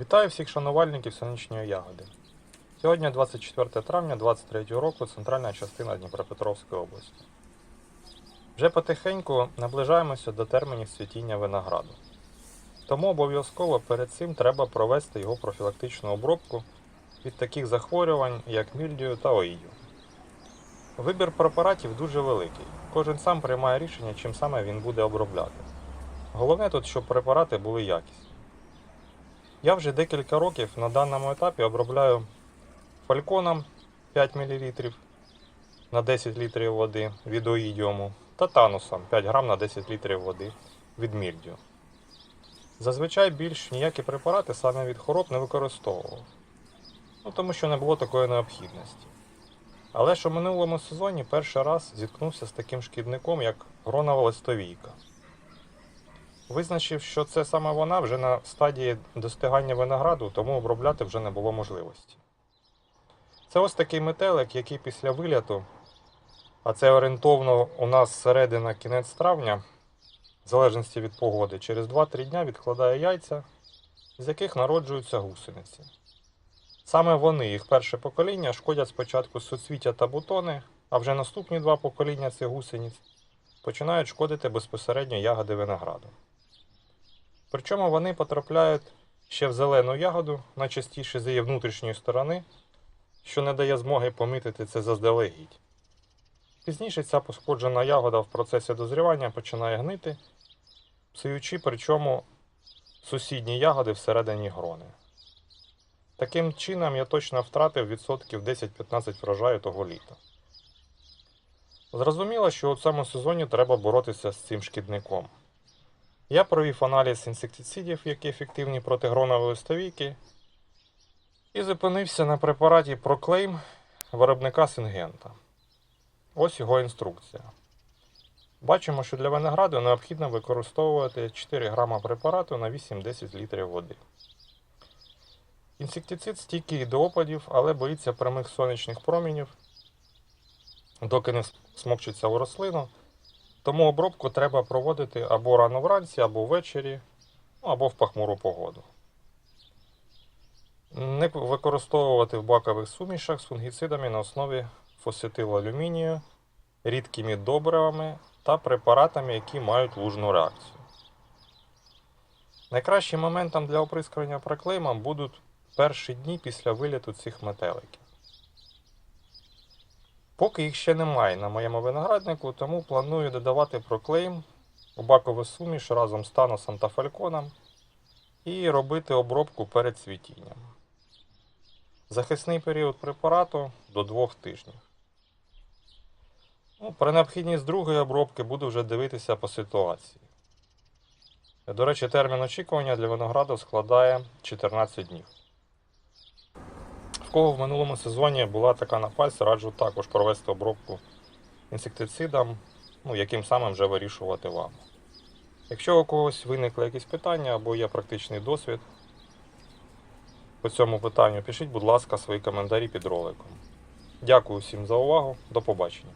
Вітаю всіх шанувальників сонячної ягоди. Сьогодні 24 травня 2023 року, центральна частина Дніпропетровської області. Вже потихеньку наближаємося до термінів цвітіння винограду. Тому обов'язково перед цим треба провести його профілактичну обробку від таких захворювань, як мільдію та оїдю. Вибір препаратів дуже великий. Кожен сам приймає рішення, чим саме він буде обробляти. Головне тут, щоб препарати були якісні. Я вже декілька років на даному етапі обробляю фальконом 5 мл на 10 літрів води від оїдіуму та танусом 5 грам на 10 літрів води від мільдію. Зазвичай більш ніякі препарати саме від хвороб не використовував, ну, тому що не було такої необхідності. Але ж у минулому сезоні перший раз зіткнувся з таким шкідником, як гронова листовійка. Визначив, що це саме вона вже на стадії достигання винограду, тому обробляти вже не було можливості. Це ось такий метелик, який після виляту, а це орієнтовно у нас середина кінець травня, в залежності від погоди, через 2-3 дня відкладає яйця, з яких народжуються гусениці. Саме вони, їх перше покоління, шкодять спочатку суцвіття та бутони, а вже наступні два покоління цих гусениць починають шкодити безпосередньо ягоди винограду. Причому вони потрапляють ще в зелену ягоду, найчастіше з її внутрішньої сторони, що не дає змоги помітити це заздалегідь. Пізніше ця пошкоджена ягода в процесі дозрівання починає гнити, псуючи причому сусідні ягоди всередині грони. Таким чином я точно втратив відсотків 10-15 врожаю того літа. Зрозуміло, що у цьому сезоні треба боротися з цим шкідником. Я провів аналіз інсектицидів, які ефективні проти гронової листовійки, і зупинився на препараті Proclaim виробника Сингента. Ось його інструкція. Бачимо, що для винограду необхідно використовувати 4 грама препарату на 8-10 літрів води. Інсектицид стійкий до опадів, але боїться прямих сонячних промінів, доки не смокчиться у рослину. Тому обробку треба проводити або рано вранці, або ввечері, ну, або в похмуру погоду. Не використовувати в бакових сумішах з фунгіцидами на основі фосфетилалюмінію, рідкими добривами та препаратами, які мають лужну реакцію. Найкращим моментом для оприскування проклеймом будуть перші дні після виліту цих метеликів. Поки їх ще немає на моєму винограднику, тому планую додавати проклейм у бакову суміш разом з таносом та фальконом і робити обробку перед цвітінням. Захисний період препарату до 2 тижнів. Ну, при необхідність другої обробки буду вже дивитися по ситуації. До речі, термін очікування для винограду складає 14 днів. В кого в минулому сезоні була така напасть, раджу також провести обробку інсектицидом, ну, яким самим вже вирішувати вам. Якщо у когось виникли якісь питання або є практичний досвід по цьому питанню, пишіть, будь ласка, свої коментарі під роликом. Дякую всім за увагу. До побачення.